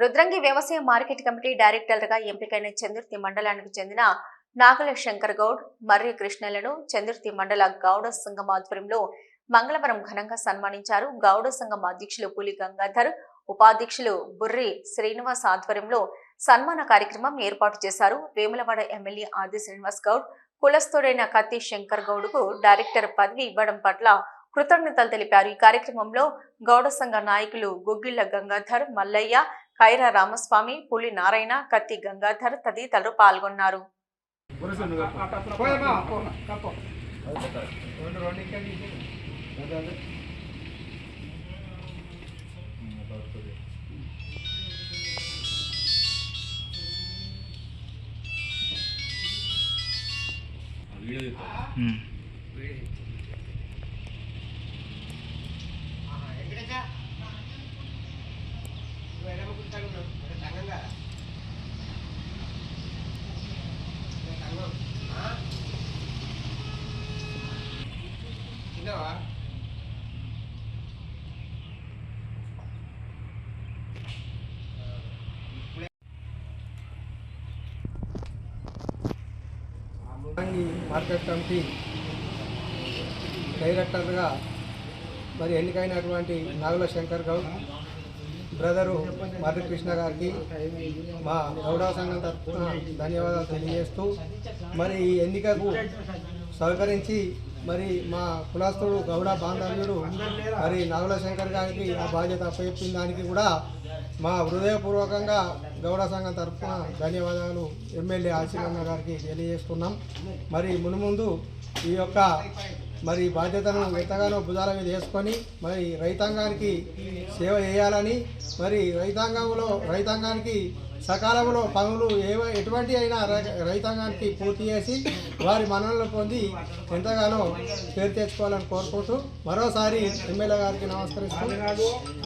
రుద్రంగి వ్యవసాయ market committee డైరెక్టర్గా ఎంపికైన చందుర్తి మండలానికి చెందిన నాగల శంకర్ గౌడ్ మర్రి కృష్ణలను చందుర్తి మండల గౌడ సంఘం ఆధ్వర్యంలో మంగళవారం ఘనంగా సన్మానించారు. గౌడ సంఘం అధ్యక్షులు పులి గంగాధర్ ఉపాధ్యక్షులు బుర్రి శ్రీనివాస్ ఆధ్వర్యంలో సన్మాన కార్యక్రమం ఏర్పాటు చేశారు. వేములవాడ ఎమ్మెల్యే ఆది శ్రీనివాస్ గౌడ్ కులస్థుడైన కత్తి శంకర్ గౌడ్కు డైరెక్టర్ పదవి ఇవ్వడం పట్ల కృతజ్ఞతలు తెలిపారు. ఈ కార్యక్రమంలో గౌడ సంఘ నాయకులు గుగ్గిళ్ళ గంగాధర్ మల్లయ్య ఖైరా రామస్వామి పులి నారాయణ కత్తి గంగాధర్ తదితరులు పాల్గొన్నారు. పోయమ్మా, ఈ మార్కెట్ కమిటీ డైరెక్టర్గా మరి ఎన్నికైనటువంటి నాగుల శంకర్ గౌడ్ బ్రదరు మర్రి కృష్ణ గారికి మా గౌడ సంఘం తరఫున ధన్యవాదాలు తెలియజేస్తూ మరి ఈ ఎన్నికకు సహకరించి మరి మా కులాస్తుడు గౌడ బాంధవ్యుడు మరి నవల శంకర్ గారికి ఆ బాధ్యత అప్పచెప్పిన దానికి కూడా మా హృదయపూర్వకంగా గౌడ సంఘం తరఫున ధన్యవాదాలు. ఎమ్మెల్యే ఆశీర్వన్న గారికి తెలియజేస్తున్నాం. మరి మునుముందు ఈ యొక్క మరి బాధ్యతను ఎంతగానో భుజాల మీద వేసుకొని మరి రైతాంగానికి సేవ చేయాలని మరి రైతాంగంలో రైతాంగానికి సకాలంలో పనులు ఏవ ఎటువంటి అయినా రై- రైతాంగానికి పూర్తి చేసి వారి మన్ననలు పొంది ఎంతగానో పేరు తెచ్చుకోవాలని కోరుకుంటూ మరోసారి ఎమ్మెల్యే గారికి నమస్కరిస్తూ